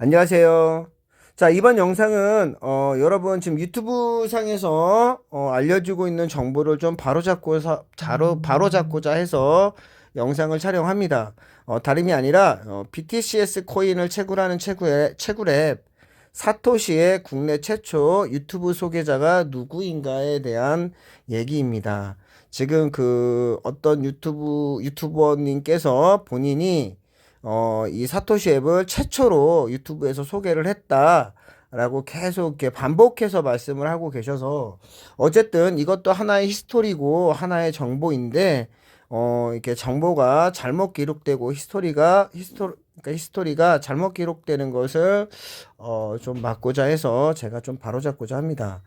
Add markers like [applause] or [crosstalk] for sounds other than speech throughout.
안녕하세요. 자, 이번 영상은, 어, 여러분 지금 유튜브 상에서, 어, 알려주고 있는 정보를 좀 바로잡고, 바로, 바로잡고자 해서 영상을 촬영합니다. 어, 다름이 아니라, 어, BTCS 코인을 채굴하는 채굴, 채굴앱, 사토시의 국내 최초 유튜브 소개자가 누구인가에 대한 얘기입니다. 지금 그 어떤 유튜브, 유튜버님께서 본인이 어, 이 사토시 앱을 최초로 유튜브에서 소개를 했다 라고 계속 이렇게 반복해서 말씀을 하고 계셔서 어쨌든 이것도 하나의 히스토리고 하나의 정보인데 어, 이렇게 정보가 잘못 기록되고 히스토리가 히스토 그러니까 히스토리가 잘못 기록되는 것을 어, 좀 막고자 해서 제가 좀 바로잡고자 합니다.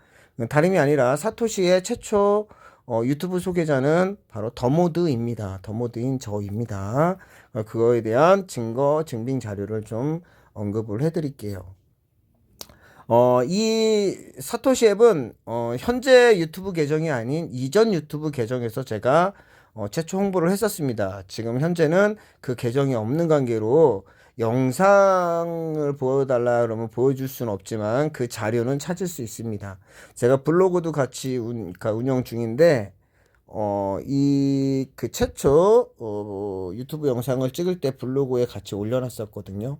다름이 아니라 사토시의 최초 어, 유튜브 소개자는 바로 더모드입니다. 더모드인 저입니다. 어, 그거에 대한 증거, 증빙 자료를 좀 언급을 해드릴게요. 어, 이 사토시 앱은 어, 현재 유튜브 계정이 아닌 이전 유튜브 계정에서 제가 어, 최초 홍보를 했었습니다. 지금 현재는 그 계정이 없는 관계로 영상을 보여달라 그러면 보여줄 수는 없지만 그 자료는 찾을 수 있습니다. 제가 블로그도 같이 운, 그러니까 운영 중인데 어, 이 그 최초 어, 유튜브 영상을 찍을 때 블로그에 같이 올려놨었거든요.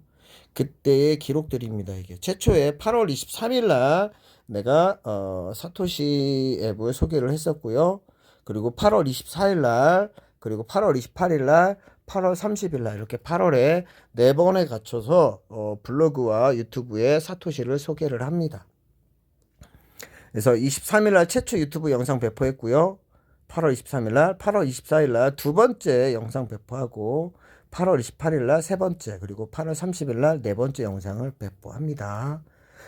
그때의 기록들입니다. 이게 최초에 8월 23일 날 내가 어, 사토시 앱을 소개를 했었고요. 그리고 8월 24일 날 그리고 8월 28일 날 8월 30일 날 이렇게 8월에 네 번에 갖춰서 어, 블로그와 유튜브에 사토시를 소개를 합니다. 그래서 23일 날 최초 유튜브 영상 배포했고요. 8월 23일 날, 8월 24일 날 두 번째 영상 배포하고 8월 28일 날 세 번째, 그리고 8월 30일 날 네 번째 영상을 배포합니다.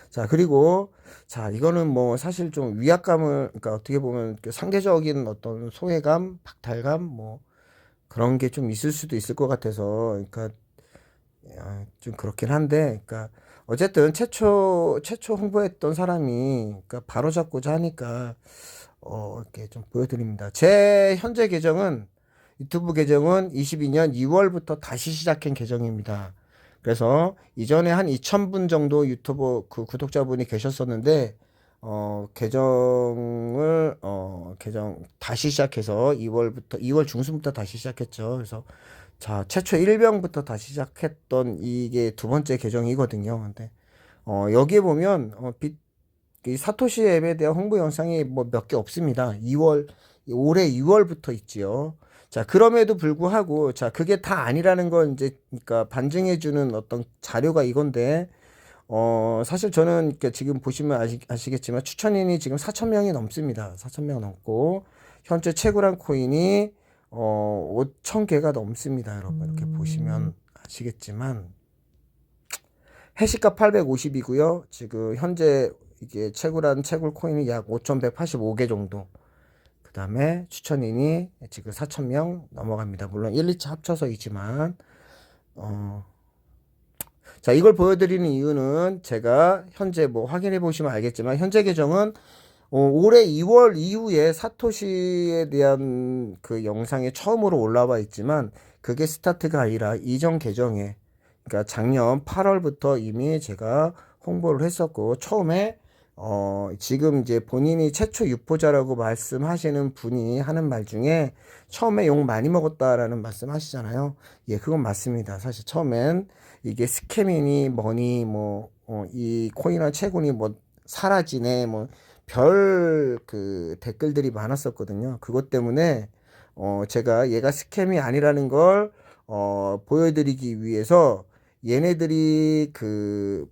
자, 그리고 자, 이거는 뭐 사실 좀 위압감을 그러니까 어떻게 보면 그 상대적인 어떤 소외감, 박탈감 뭐 그런 게 좀 있을 수도 있을 것 같아서 그러니까 야, 좀 그렇긴 한데 그러니까 어쨌든 최초 최초 홍보했던 사람이 그러니까 바로 잡고자 하니까 어, 이렇게 좀 보여드립니다. 제 현재 계정은 유튜브 계정은 22년 2월부터 다시 시작한 계정입니다. 그래서 이전에 한 2,000분 정도 유튜브 그 구독자분이 계셨었는데 어, 계정을 어, 계정 다시 시작해서 2월부터 2월 중순부터 다시 시작했죠. 그래서 자, 최초 1병부터 다시 시작했던 이게 두 번째 계정이거든요. 근데 어, 여기에 보면 어, 빛, 이 사토시 앱에 대한 홍보 영상이 뭐 몇 개 없습니다. 2월 올해 2월부터 있지요. 자, 그럼에도 불구하고 자, 그게 다 아니라는 건 이제 그러니까 반증해 주는 어떤 자료가 이건데 어, 사실 저는 지금 보시면 아시, 아시겠지만 추천인이 지금 4천 명이 넘습니다. 4천 명 넘고 현재 채굴한 코인이 어, 5천 개가 넘습니다. 여러분 이렇게 보시면 아시겠지만 해시가 850이고요. 지금 현재 이게 채굴한 채굴 코인이 약 5,185개 정도. 그 다음에 추천인이 지금 4,000명 넘어갑니다. 물론 1, 2차 합쳐서이지만, 어, 자, 이걸 보여드리는 이유는 제가 현재 뭐 확인해 보시면 알겠지만, 현재 계정은 어, 올해 2월 이후에 사토시에 대한 그 영상이 처음으로 올라와 있지만, 그게 스타트가 아니라 이전 계정에, 그러니까 작년 8월부터 이미 제가 홍보를 했었고, 처음에 어, 지금 이제 본인이 최초 유포자라고 말씀하시는 분이 하는 말 중에 처음에 욕 많이 먹었다라는 말씀 하시잖아요. 예, 그건 맞습니다. 사실 처음엔 이게 스캐미니 뭐니 뭐, 어, 이 코인이나 채굴이 뭐 사라지네 뭐 별 그 댓글들이 많았었거든요. 그것 때문에 어, 제가 얘가 스캠이 아니라는 걸 어, 보여드리기 위해서 얘네들이 그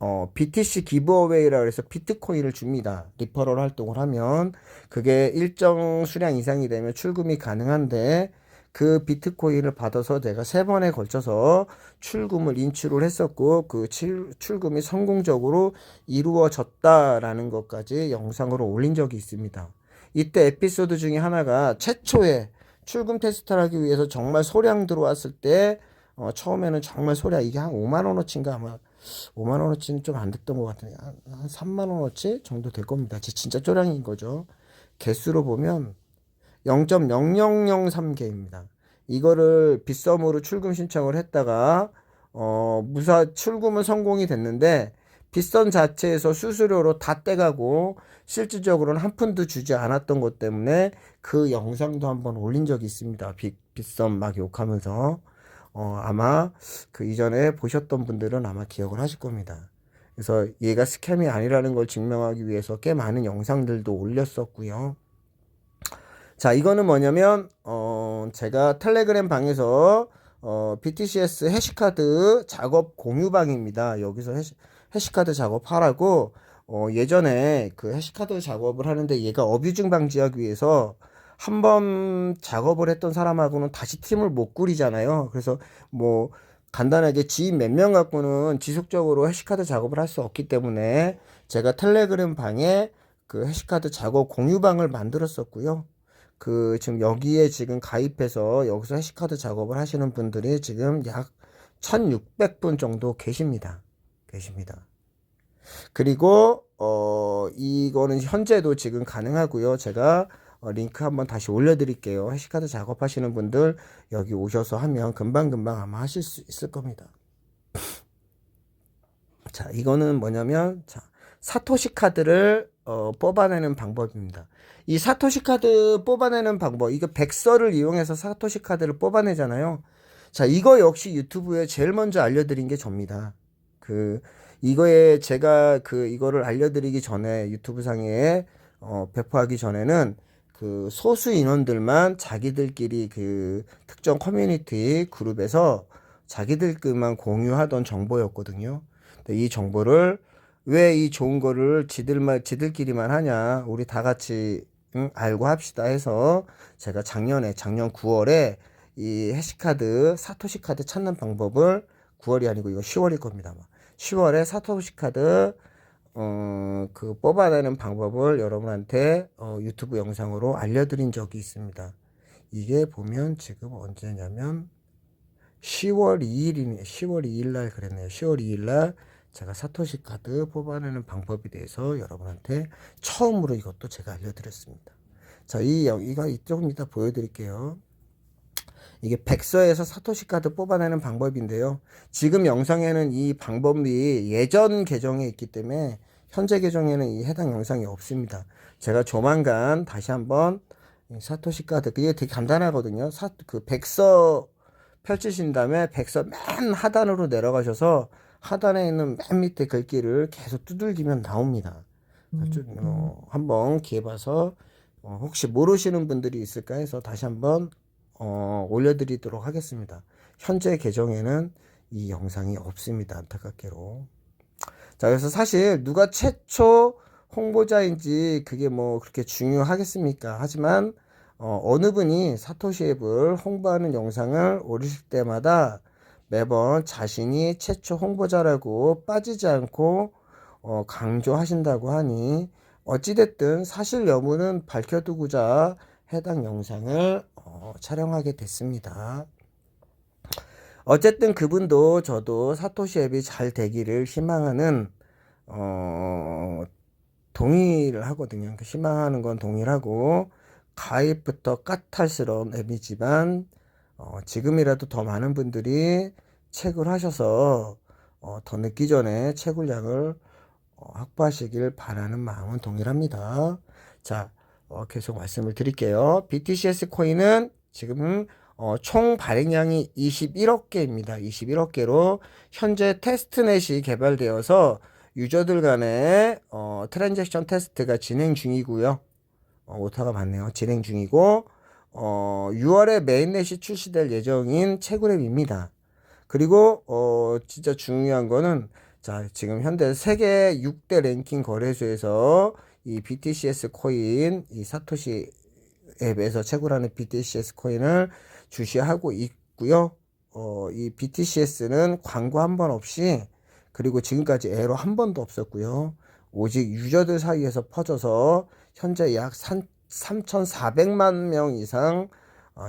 어, BTC 기브어웨이라 해서 비트코인을 줍니다. 리퍼럴 활동을 하면 그게 일정 수량 이상이 되면 출금이 가능한데 그 비트코인을 받아서 내가 세 번에 걸쳐서 출금을 인출을 했었고 그 출금이 성공적으로 이루어졌다라는 것까지 영상으로 올린 적이 있습니다. 이때 에피소드 중에 하나가 최초에 출금 테스트를 하기 위해서 정말 소량 들어왔을 때 어, 처음에는 정말 소량 이게 한 5만 원어치인가 아마 5만 원어치는 좀 안 됐던 것 같은데 한, 한 3만 원어치 정도 될 겁니다. 진짜 쪼량인 거죠. 개수로 보면 0.0003개입니다. 이거를 빗썸으로 출금 신청을 했다가 어, 무사 출금은 성공이 됐는데 빗선 자체에서 수수료로 다 떼가고 실질적으로는 한 푼도 주지 않았던 것 때문에 그 영상도 한번 올린 적이 있습니다. 빗, 빗선 막 욕하면서 어, 아마 그 이전에 보셨던 분들은 아마 기억을 하실 겁니다. 그래서 얘가 스캠이 아니라는 걸 증명하기 위해서 꽤 많은 영상들도 올렸었고요. 자, 이거는 뭐냐면, 어, 제가 텔레그램 방에서, 어, BTCS 해시카드 작업 공유방입니다. 여기서 해시, 해시카드 작업하라고, 어, 예전에 그 해시카드 작업을 하는데 얘가 어뷰징 방지하기 위해서 한 번 작업을 했던 사람하고는 다시 팀을 못 꾸리잖아요. 그래서 뭐, 간단하게 지인 몇 명 갖고는 지속적으로 해시카드 작업을 할 수 없기 때문에 제가 텔레그램 방에 그 해시카드 작업 공유방을 만들었었고요. 그 지금 여기에 지금 가입해서 여기서 해시카드 작업을 하시는 분들이 지금 약 1600분 정도 계십니다. 계십니다. 그리고 어 이거는 현재도 지금 가능하고요. 제가 어, 링크 한번 다시 올려드릴게요. 해시카드 작업하시는 분들 여기 오셔서 하면 금방금방 아마 하실 수 있을 겁니다. 자, 이거는 뭐냐면 자, 사토시 카드를 어, 뽑아내는 방법입니다. 이 사토시 카드 뽑아내는 방법, 이거 백서를 이용해서 사토시 카드를 뽑아내잖아요. 자, 이거 역시 유튜브에 제일 먼저 알려드린 게 접니다. 그, 이거에 제가 그, 이거를 알려드리기 전에 유튜브 상에 어, 배포하기 전에는 그 소수 인원들만 자기들끼리 그 특정 커뮤니티 그룹에서 자기들끼리만 공유하던 정보였거든요. 근데 이 정보를 왜 이 좋은 거를 지들만 지들끼리만 하냐? 우리 다 같이 응, 알고 합시다 해서 제가 작년에 작년 9월에 이 해시카드 사토시 카드 찾는 방법을 9월이 아니고 이거 10월일 겁니다. 10월에 사토시 카드 어, 그 뽑아내는 방법을 여러분한테 어, 유튜브 영상으로 알려드린 적이 있습니다. 이게 보면 지금 언제냐면 10월 2일이네. 10월 2일 날 그랬네요. 10월 2일 날 제가 사토시 카드 뽑아내는 방법에 대해서 여러분한테 처음으로 이것도 제가 알려드렸습니다. 자, 이 여기가 이쪽입니다. 보여드릴게요. 이게 백서에서 사토시 카드 뽑아내는 방법인데요. 지금 영상에는 이 방법이 예전 계정에 있기 때문에 현재 계정에는 이 해당 영상이 없습니다. 제가 조만간 다시 한번 사토시 카드 그게 되게 간단하거든요. 사, 그 백서 펼치신 다음에 백서 맨 하단으로 내려가셔서 하단에 있는 맨 밑에 글귀를 계속 두들기면 나옵니다. 음, 어, 한번 기회 봐서 어, 혹시 모르시는 분들이 있을까 해서 다시 한번 어, 올려드리도록 하겠습니다. 현재 계정에는 이 영상이 없습니다. 안타깝게로. 자, 그래서 사실 누가 최초 홍보자인지 그게 뭐 그렇게 중요하겠습니까? 하지만 어, 어느 분이 사토시 앱을 홍보하는 영상을 올리실 때마다 매번 자신이 최초 홍보자라고 빠지지 않고 어, 강조하신다고 하니 어찌됐든 사실 여부는 밝혀두고자 해당 영상을 어, 촬영하게 됐습니다. 어쨌든 그분도 저도 사토시 앱이 잘 되기를 희망하는 어, 동의를 하거든요. 그 희망하는 건 동의하고 가입부터 까탈스러운 앱이지만 어, 지금이라도 더 많은 분들이 책을 하셔서 어, 더 늦기 전에 채굴량을 어, 확보하시길 바라는 마음은 동일합니다. 자, 어, 계속 말씀을 드릴게요. BTCS 코인은 지금 어, 총 발행량이 21억 개입니다. 21억 개로 현재 테스트넷이 개발되어서 유저들 간의 어, 트랜잭션 테스트가 진행 중이고요. 어, 오타가 많네요. 진행 중이고 어, 6월에 메인넷이 출시될 예정인 채굴앱입니다. 그리고 어, 진짜 중요한 거는 자 지금 현재 세계 6대 랭킹 거래소에서 이 BTCS 코인 이 사토시 앱에서 채굴하는 BTCS 코인을 주시하고 있고요. 어, 이 BTCS는 광고 한 번 없이 그리고 지금까지 에러 한 번도 없었고요. 오직 유저들 사이에서 퍼져서 현재 약 3,400만 명 이상 어,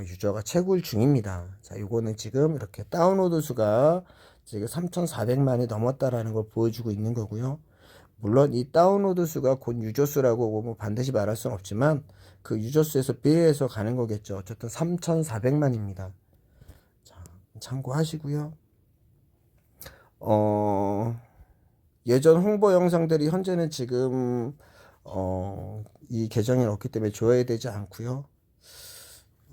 유저가 채굴 중입니다. 자, 요거는 지금 이렇게 다운로드 수가 지금 3,400만이 넘었다라는 걸 보여주고 있는 거고요. 물론 이 다운로드 수가 곧 유저 수라고 뭐 반드시 말할 수는 없지만 그 유저 수에서 비례해서 가는 거겠죠. 어쨌든 3,400만입니다. 자, 참고하시고요. 어, 예전 홍보 영상들이 현재는 지금 어, 이 계정에 없기 때문에 줘야 되지 않고요.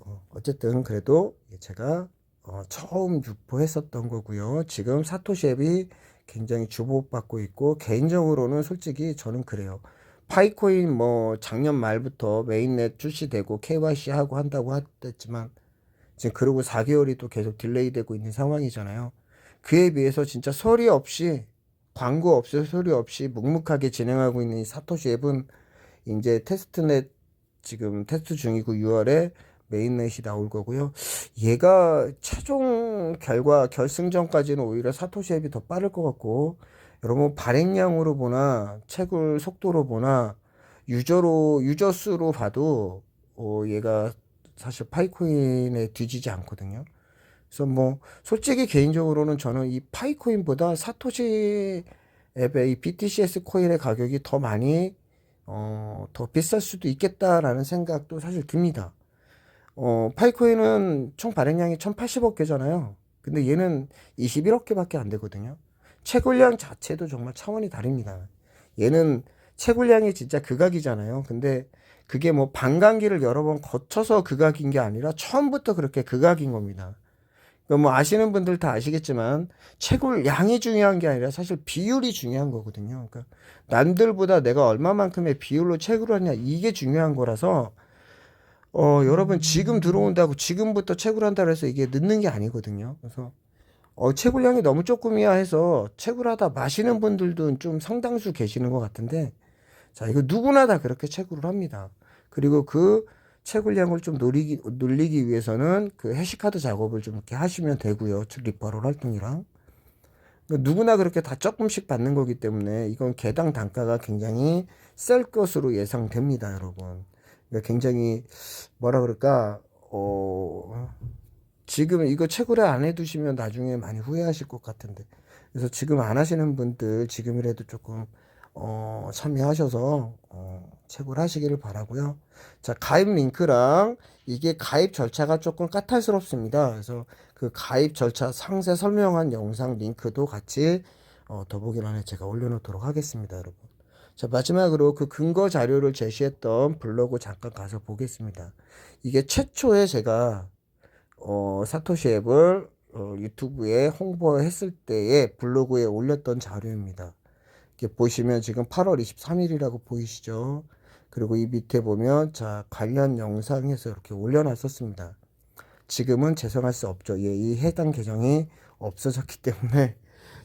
어, 어쨌든 그래도 제가 어, 처음 유포했었던 거고요. 지금 사토시 앱이 굉장히 주목받고 있고 개인적으로는 솔직히 저는 그래요. 파이코인 뭐 작년 말부터 메인넷 출시되고 KYC 하고 한다고 했지만 지금 그러고 4개월이 또 계속 딜레이 되고 있는 상황이잖아요. 그에 비해서 진짜 소리 없이 광고 없이 소리 없이 묵묵하게 진행하고 있는 이 사토시 앱은 이제 테스트넷 지금 테스트 중이고 6월에 메인넷이 나올 거고요. 얘가 최종 결과 결승전까지는 오히려 사토시 앱이 더 빠를 것 같고 여러분 발행량으로 보나 채굴 속도로 보나 유저로 유저 수로 봐도 어, 얘가 사실 파이코인에 뒤지지 않거든요. 그래서 뭐 솔직히 개인적으로는 저는 이 파이코인보다 사토시 앱의 이 BTCS 코인의 가격이 더 많이 어, 더 비쌀 수도 있겠다라는 생각도 사실 듭니다. 어, 파이코인은 총 발행량이 1080억 개잖아요. 근데 얘는 21억 개밖에 안 되거든요. 채굴량 자체도 정말 차원이 다릅니다. 얘는 채굴량이 진짜 극악이잖아요. 근데 그게 뭐 반감기를 여러 번 거쳐서 극악인 게 아니라 처음부터 그렇게 극악인 겁니다. 그뭐 아시는 분들 다 아시겠지만 채굴량이 중요한 게 아니라 사실 비율이 중요한 거거든요. 그러니까 남들보다 내가 얼마만큼의 비율로 채굴을 하냐 이게 중요한 거라서 어 여러분 지금 들어온다고 지금부터 채굴 한다고 해서 이게 늦는 게 아니거든요. 그래서 어 채굴량이 너무 조금이야 해서 채굴하다 마시는 분들도 좀 상당수 계시는 것 같은데 자 이거 누구나 다 그렇게 채굴을 합니다. 그리고 그 채굴량을 좀 늘리기, 늘리기 위해서는 그 해시카드 작업을 좀 이렇게 하시면 되고요. 리퍼럴 활동이랑. 그러니까 누구나 그렇게 다 조금씩 받는 거기 때문에 이건 개당 단가가 굉장히 셀 것으로 예상됩니다, 여러분. 그러니까 굉장히 뭐라 그럴까, 어, 지금 이거 채굴에 안 해두시면 나중에 많이 후회하실 것 같은데. 그래서 지금 안 하시는 분들 지금이라도 조금 어, 참여하셔서 어, 채굴하시기를 바라고요. 자, 가입 링크랑 이게 가입 절차가 조금 까탈스럽습니다. 그래서 그 가입 절차 상세 설명한 영상 링크도 같이 어, 더보기란에 제가 올려놓도록 하겠습니다, 여러분. 자, 마지막으로 그 근거 자료를 제시했던 블로그 잠깐 가서 보겠습니다. 이게 최초에 제가 어, 사토시 앱을 어, 유튜브에 홍보했을 때에 블로그에 올렸던 자료입니다. 이렇게 보시면 지금 8월 23일이라고 보이시죠? 그리고 이 밑에 보면 자 관련 영상에서 이렇게 올려놨었습니다. 지금은 재생할 수 없죠. 예, 이 해당 계정이 없어졌기 [laughs] 때문에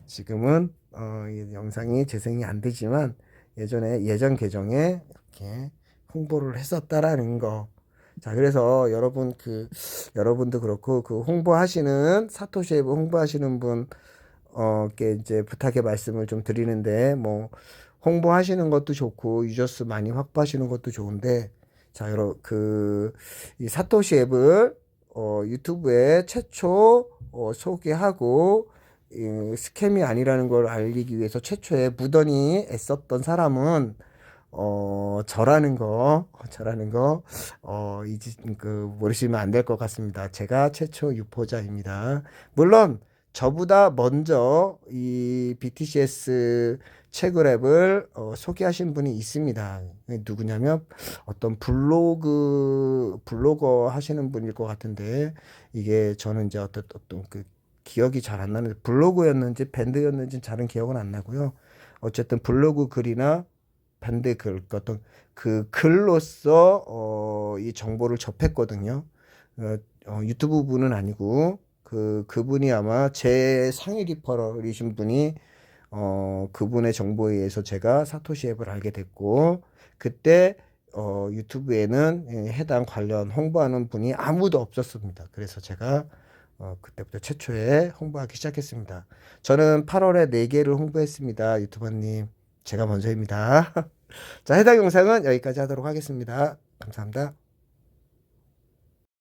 지금은 어, 이 영상이 재생이 안 되지만 예전에 예전 계정에 이렇게 홍보를 했었다라는 거. 자, 그래서 여러분 그 여러분도 그렇고 그 홍보하시는 사토시 앱 홍보하시는 분 어, 게 이제 부탁의 말씀을 좀 드리는데, 뭐, 홍보하시는 것도 좋고, 유저수 많이 확보하시는 것도 좋은데, 자, 여러, 그, 이 사토시 앱을, 어, 유튜브에 최초, 어, 소개하고, 이, 스캠이 아니라는 걸 알리기 위해서 최초에 무던히 애썼던 사람은, 어, 저라는 거, 저라는 거, 어, 이제, 그, 모르시면 안 될 것 같습니다. 제가 최초 유포자입니다. 물론, 저보다 먼저 이 BTCS 채굴앱을 어, 소개하신 분이 있습니다. 누구냐면 어떤 블로그 블로거 하시는 분일 것 같은데 이게 저는 이제 어떤 어떤 그 기억이 잘 안 나는 블로그였는지 밴드였는지 잘은 기억은 안 나고요. 어쨌든 블로그 글이나 밴드 글 어떤 그 글로서 어, 이 정보를 접했거든요. 어, 어, 유튜브 분은 아니고 그 그분이 아마 제 상위 리퍼럴이신 분이 어 그분의 정보에 의해서 제가 사토시 앱을 알게 됐고 그때 어 유튜브에는 예, 해당 관련 홍보하는 분이 아무도 없었습니다. 그래서 제가 어 그때부터 최초에 홍보하기 시작했습니다. 저는 8월에 4개를 홍보했습니다. 유튜버님. 제가 먼저입니다. [laughs] 자, 해당 영상은 여기까지 하도록 하겠습니다. 감사합니다.